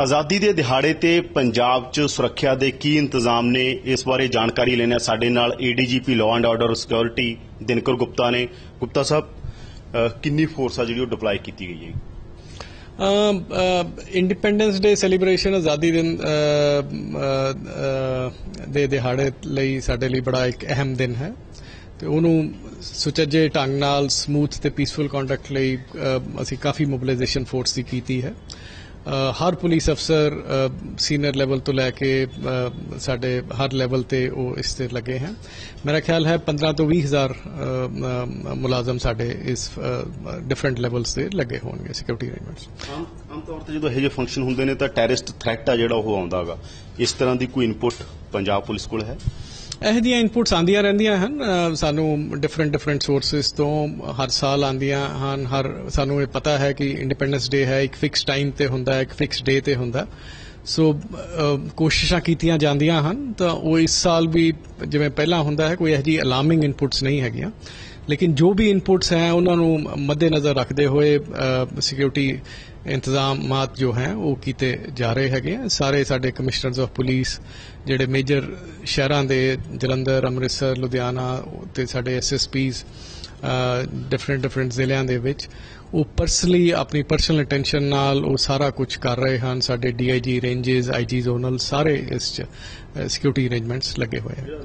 ਆਜ਼ਾਦੀ ਦੇ ਦਿਹਾੜੇ ਤੇ ਪੰਜਾਬ 'ਚ ਸੁਰੱਖਿਆ ਦੇ ਕੀ ਇੰਤਜ਼ਾਮ ਨੇ, ਇਸ ਬਾਰੇ ਜਾਣਕਾਰੀ ਲੈਣਾ ਸਾਡੇ ਨਾਲ ADGP law and order security Dinkar Gupta ਨੇ। ਗੁਪਤਾ ਸਾਹਿਬ ਕਿੰਨੀ ਫੋਰਸ ਆ ਜਿਹੜੀ ਉਹ ਡਿਪਲਾਈ ਕੀਤੀ ਗਈ ਹੈ? ਇੰਡੀਪੈਂਡੈਂਸ ਡੇ ਸੈਲੀਬ੍ਰੇਸ਼ਨ ਆਜ਼ਾਦੀ ਦਿਨ ਦੇ ਦਿਹਾੜੇ ਲਈ ਸਾਡੇ ਲਈ ਬੜਾ ਇੱਕ ਅਹਿਮ ਦਿਨ ਹੈ। ਤੇ ਉਹਨੂੰ ਸੁਚੱਜੇ ਢੰਗ ਨਾਲ ਸਮੂਥ ਤੇ ਪੀਸਫੁਲ ਕੰਡਕਟ ਲਈ ਅਸੀਂ ਕਾਫੀ ਮੋਬਿਲਾਈਜੇਸ਼ਨ ਫੋਰਸ ਦੀ ਕੀਤੀ ਹੈ। ਹਰ ਪੁਲਿਸ ਅਫਸਰ ਸੀਨੀਅਰ ਲੈਵਲ ਤੋਂ ਲੈ ਕੇ ਸਾਡੇ ਹਰ ਲੈਵਲ ਤੇ ਉਹ ਇਸ ਤੇ ਲੱਗੇ ਹਨ ਮੇਰਾ ਖਿਆਲ ਹੈ 15 ਤੋਂ 20 ਹਜ਼ਾਰ ਮੁਲਾਜ਼ਮ ਸਾਡੇ ਇਸ ਡਿਫਰੈਂਟ ਲੈਵਲਸ ਤੇ ਲੱਗੇ ਹੋਣਗੇ ਸਿਕਿਉਰਿਟੀ ਅਰੇਂਜਮੈਂਟਸ ਆਮ ਤੌਰ ਤੇ ਜਦੋਂ ਇਹੋ ਜਿਹੇ ਫੰਕਸ਼ਨ ਹੁੰਦੇ ਨੇ ਤਾਂ ਟੈਰਰਿਸਟ ਥ੍ਰੈਟ ਆ ਜਿਹੜਾ ਉਹ ਆਉਂਦਾਗਾ ਇਸ ਤਰ੍ਹਾਂ ਦੀ ਕੋਈ ਇਨਪੁਟ ਪੰਜਾਬ ਪੁਲਿਸ ਕੋਲ ਹੈ? ਇਹ ਦੀਆਂ ਇਨਪੁਟਸ ਆਂਦੀਆਂ ਰਹਿੰਦੀਆਂ ਹਨ ਸਾਨੂੰ ਡਿਫਰੈਂਟ ਡਿਫਰੈਂਟ ਸੋਰਸਸ ਤੋਂ ਹਰ ਸਾਲ ਆਂਦੀਆਂ ਹਨ, ਹਰ ਸਾਨੂੰ ਇਹ ਪਤਾ ਹੈ ਕਿ ਇੰਡੀਪੈਂਡੈਂਸ ਡੇ ਹੈ, ਇੱਕ ਫਿਕਸ ਟਾਈਮ ਤੇ ਹੁੰਦਾ ਹੈ ਇੱਕ ਫਿਕਸ ਡੇ ਤੇ ਹੁੰਦਾ। ਸੋ ਕੋਸ਼ਿਸ਼ਾਂ ਕੀਤੀਆਂ ਜਾਂਦੀਆਂ ਹਨ, ਤਾਂ ਉਹ ਇਸ ਸਾਲ ਵੀ ਜਿਵੇਂ ਪਹਿਲਾਂ ਹੁੰਦਾ ਹੈ, ਕੋਈ ਇਹੋ ਜਿਹੀ ਅਲਾਰਮਿੰਗ ਇਨਪੁਟਸ ਨਹੀਂ ਹੈਗੀਆਂ। ਲੇਕਿਨ ਜੋ ਵੀ ਇਨਪੁਟਸ ਹੈ, ਉਹਨਾਂ ਨੂੰ ਮੱਦੇਨਜ਼ਰ ਰੱਖਦੇ ਹੋਏ ਸਿਕਿਉਰਿਟੀ ਇੰਤਜ਼ਾਮਾਤ ਜੋ ਹੈ, ਉਹ ਕੀਤੇ ਜਾ ਰਹੇ ਹੈਗੇ ਸਾਰੇ ਸਾਡੇ ਕਮਿਸ਼ਨਰਸ ਆਫ ਪੁਲਿਸ ਜਿਹੜੇ ਮੇਜਰ ਸ਼ਹਿਰਾਂ ਦੇ, ਜਲੰਧਰ, ਅੰਮ੍ਰਿਤਸਰ, ਲੁਧਿਆਣਾ, ਤੇ ਸਾਡੇ ਐਸਐਸਪੀਸ ਡਿਫਰੈਂਟ ਡਿਫਰੈਂਟ ਜ਼ਿਲ੍ਹਿਆਂ ਦੇ ਵਿੱਚ, ਉਹ ਪਰਸਨਲੀ ਆਪਣੀ ਪਰਸਨਲ ਅਟੈਂਸ਼ਨ ਨਾਲ ਉਹ ਸਾਰਾ ਕੁਝ ਕਰ ਰਹੇ ਹਨ। ਸਾਡੇ ਡੀਆਈਜੀ ਰੇਂਜਸ ਆਈਜੀ ਜ਼ੋਨਲ ਸਾਰੇ ਇਸ ਚ ਸਿਕਿਉਰਿਟੀ ਅਰੇਂਜਮੈਂਟਸ ਲੱਗੇ ਹੋਏ ਹਨ